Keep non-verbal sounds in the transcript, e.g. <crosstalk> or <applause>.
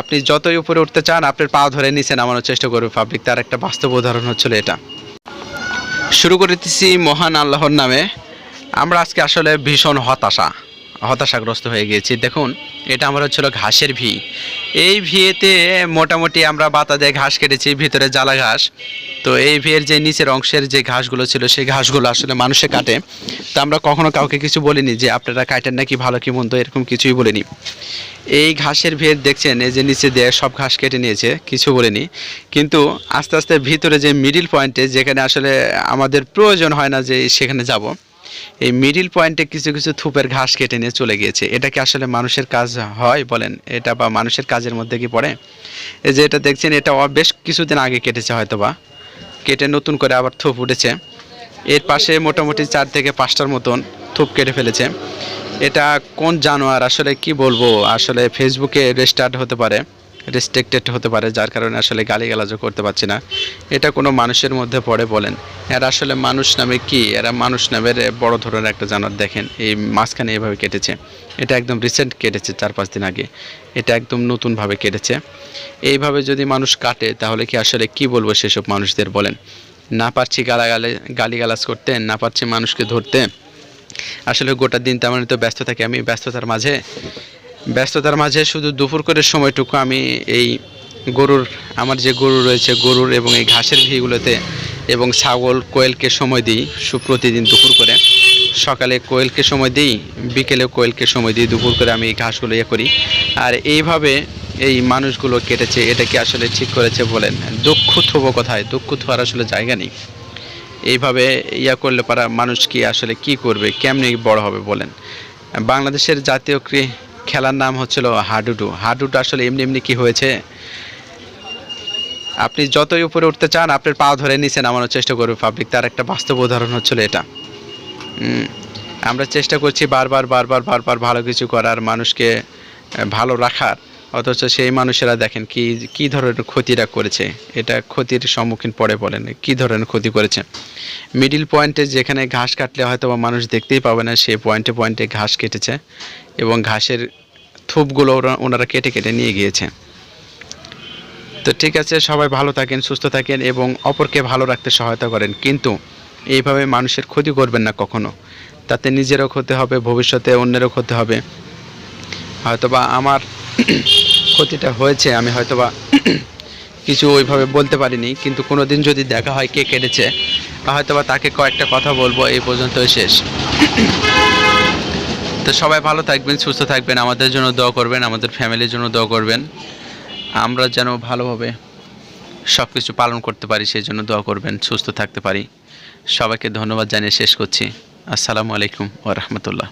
আপনি যতই উপরে উঠতে চান, আপনার পা ধরে নিচে নামানোর চেষ্টা করবে পাবলিক তার একটা বাস্তব উদাহরণ হচ্ছিল এটা। শুরু করে দিচ্ছি মহান আল্লাহর নামে। আমরা আজকে আসলে ভীষণ হতাশা। হতাশাগ্রস্ত হয়ে গিয়েছি। দেখুন, এটা আমার হচ্ছিল ঘাসের ভি। এই ভিয়েতে মোটামুটি আমরা বাতা দিয়ে ঘাস কেটেছি, ভিতরে জ্বালা ঘাস। তো এই ভিয়ের যে নিচের অংশের যে ঘাসগুলো ছিল, সেই ঘাসগুলো আসলে মানুষে কাটে। তো আমরা কখনো কাউকে কিছু বলিনি যে, আপনারা কাটেন নাকি ভালো কি মন্দ? এরকম কিছুই বলিনি। এই ঘাসের ভিড় দেখছেন, এই যে নিচে দিয়ে সব ঘাস কেটে নিয়েছে, কিছু বলিনি। কিন্তু আস্তে আস্তে ভিতরে যে মিডিল পয়েন্টে যেখানে আসলে আমাদের প্রয়োজন হয় না যে সেখানে যাব এই মিডিল পয়েন্টে কিছু কিছু থুপের ঘাস কেটে নিয়ে চলে গিয়েছে। এটা কি আসলে মানুষের কাজ হয় বলেন? এটা বা মানুষের কাজের মধ্যে কি পড়ে? এই যে এটা দেখছেন, এটা বেশ কিছুদিন আগে কেটেছে হয়তো বা কেটে নতুন করে আবার থুপ উঠেছে। এর পাশে মোটামুটি চার থেকে পাঁচটার মতন থুপ কেটে ফেলেছে। এটা কোন জানোয়ার? আসলে কি বলব? আসলে ফেসবুকে রেস্টার্ট হতে পারে। রেস্ট্রিক্টেড হতে পারে, যার কারণে আসলে গালিগালাজও করতে পারছি না। এটা কোনো মানুষের মধ্যে পড়ে বলেন। এরা আসলে মানুষ নামে কি? এরা মানুষ নামের বড় ধরনের একটা জানোয়ার দেখেন। এই মাঝখানে এভাবে কেটেছে। এটা একদম রিসেন্ট কেটেছে চার পাঁচ দিন আগে। এটা একদম নতুনভাবে কেটেছে। এইভাবে যদি মানুষ কাটে, তাহলে কি আসলে কি বলব সেসব মানুষদের বলেন? না পারছি গালাগালে, গালিগালাজ করতে, না পারছি মানুষকে ধরতে। আসলে গোটা দিন তেমন তো ব্যস্ত থাকি। আমি ব্যস্ততার মাঝে ব্যস্ততার মাঝে শুধু দুপুর করে সময়টুকু আমি এই গরুর, আমার যে গরু রয়েছে, গরুর এবং এই ঘাসের ভিগুলোতে এবং ছাগল, কোয়েলকে সময় দিই সুপ্রতিদিন দুপুর করে। সকালে কোয়েলকে সময় দিই, বিকেলে কোয়েলকে সময় দিই, দুপুর করে আমি এই ঘাসগুলো ইয়ে করি। আর এইভাবে এই মানুষগুলো কেটেছে, এটা কি আসলে ঠিক করেছে বলেন? দুঃখ থব কোথায় দুঃখ থোয়ার আসলে জায়গা নেই। এইভাবে ইয়া করলে পারা মানুষ কি আসলে কি করবে, কেমনি বড় হবে বলেন? বাংলাদেশের জাতীয় খেলার নাম হচ্ছিল হাডুডু। হাডুডু আসলে এমনি এমনি কি হয়েছে? আপনি যতই উপরে উঠতে চান, আপনার পা ধরে নিচে নামানোর চেষ্টা করবে পাবলিক তার একটা বাস্তব উদাহরণ হচ্ছিল এটা। আমরা চেষ্টা করছি বারবার বারবার বারবার ভালো কিছু করার, মানুষকে ভালো রাখার। অথচ সেই মানুষেরা দেখেন কি কি ধরনের ক্ষতিটা করেছে। এটা ক্ষতির সম্মুখীন পড়ে বলেন, কি ধরনের ক্ষতি করেছে? মিডিল পয়েন্টে যেখানে ঘাস কাটলে হয়তো মানুষ দেখতেই পাবে না সেই পয়েন্টে পয়েন্টে ঘাস কেটেছে। এবং ঘাসের থুপগুলো ওনারা কেটে কেটে নিয়ে গিয়েছে। তো ঠিক আছে, সবাই ভালো থাকেন, সুস্থ থাকেন এবং অপরকে ভালো রাখতে সহায়তা করেন। কিন্তু এইভাবে মানুষের ক্ষতি করবেন না কখনো। তাতে নিজেরও ক্ষতি হবে, ভবিষ্যতে অন্যেরও ক্ষতি হবে। হয়তোবা আমার <clears throat> ক্ষতিটা হয়েছে, আমি হয়তোবা <clears throat> কিছু ওইভাবে বলতে পারিনি, কিন্তু কোনো দিন যদি দেখা হয় কে কেটেছে, হয়তোবা তাকে কয়েকটা কথা বলব, এই পর্যন্তই শেষ। <clears throat> তো সবাই ভালো থাকবেন, সুস্থ থাকবেন, আমাদের জন্য দোয়া করবেন, আমাদের ফ্যামিলির জন্য দোয়া করবেন। আমরা যেন ভালোভাবে সব কিছু পালন করতে পারি সেই জন্য দোয়া করবেন, সুস্থ থাকতে পারি। সবাইকে ধন্যবাদ জানিয়ে শেষ করছি। আসসালামু আলাইকুম ও রাহমাতুল্লাহ।